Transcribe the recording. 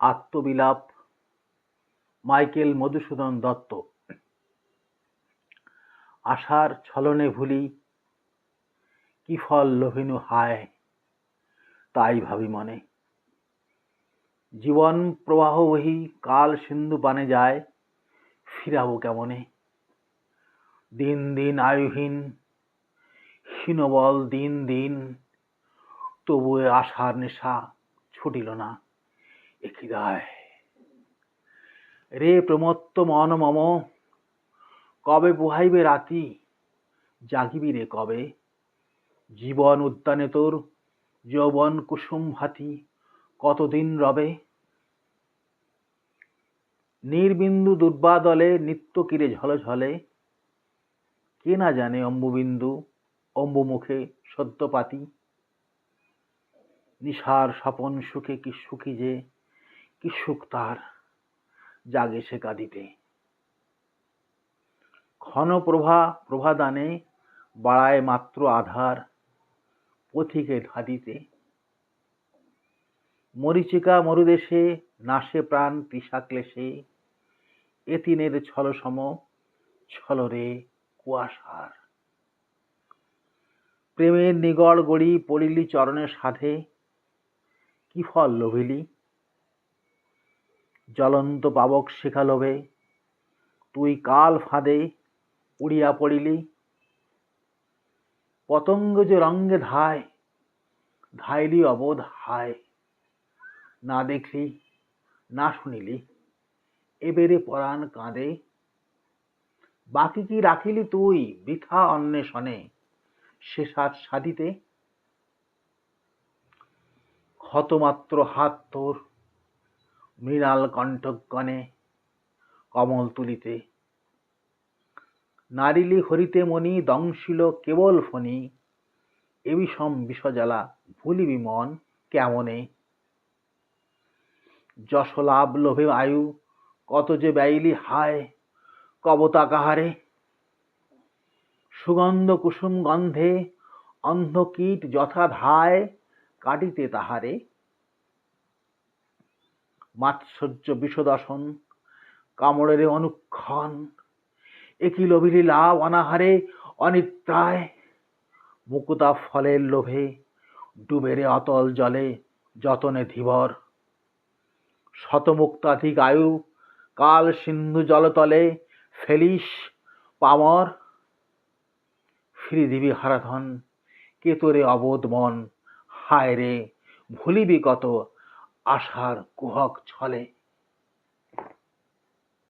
আত্মবিলাপ। Michael Madhusudan Dutta. আশার ছলনে ভুলি। কি ফল লোভিনু হায়, তাই ভাবি মনে। জীবন প্রবাহ বহি, কাল সিন্ধু বানে যায়, ফিরাবো কেমনে? দিন দিন আয়ুহীন, হীনবল দিন দিন তবু আশার নেশা ছুটিল না। একই দায় রে প্রমত্ত মন মম, কবে বুহাইবে রাতি? জাগিবি রে কবে? জীবন উদ্যানে তোর যৌবন কুসুম ভাতি কতদিন রবে? নির্বিন্দু দুর্বাদলে নিত্য কিরে ঝলে ঝলে? কে না জানে অম্বুবিন্দু, অম্বুমুখে সদ্যপাতি? নিশার স্বপন সুখে কি সুখী যে কি সুখ তার জাগে সে কাঁদিতে। ক্ষণ প্রভা, প্রভাদানে বাড়ায় মাত্র আধার পথিকে ধাদিতে মরিচিকা মরুদেশে নাশে প্রাণ তৃষাক্লেশে এতিনের ছলসম ছলরে কুয়াশার। প্রেমের নিগড় গড়ি পড়িলি চরণের সাধে, কি ফল লোভিলি? জ্বলন্ত পাবক শিখা লোভে। তুই কাল ফাঁদে উড়িয়া পড়িলি। পতঙ্গ যে রঙ্গে ধায়, ধাইলি অবোধ হায়। না দেখলি, না শুনিলি, এবেরে পরাণ কাঁদে। বাকি কি রাখিলি তুই বৃথা অন্বেষণে সে সাত সাধিতে? ক্ষতমাত্র হাত তোর মৃণাল কণ্ঠগণে কমল তুলিতে, নারিলি হরিতে মণি দংশিল কেবল ফণি, এ বিষম বিষজ্বালা ভুলিবি মন কেমনে? যশ লাভ লোভে আয়ু কত যে ব্যয়লি হায় কবতা কাহারে? সুগন্ধ কুসুম গন্ধে অন্ধকীট যথা ধায় কাটিতে তাহারে? মাৎসর্য বিষদর্শন, কামড়ের অনুক্ষণ, একই লোভিলি লাভ অনাহারে, অনিদ্রায়, মুকুতা ফলের লোভে ডুবেরে অতল জলে, যতনে ধীবর। শতমুক্তাধিক আয়ু, কাল সিন্ধু জলতলে, ফেলিস, পামর। ফিরি হারাধন, কেতরে অবোধ মন হায় রে ভুলিবি কত আশার কুহক ছলে।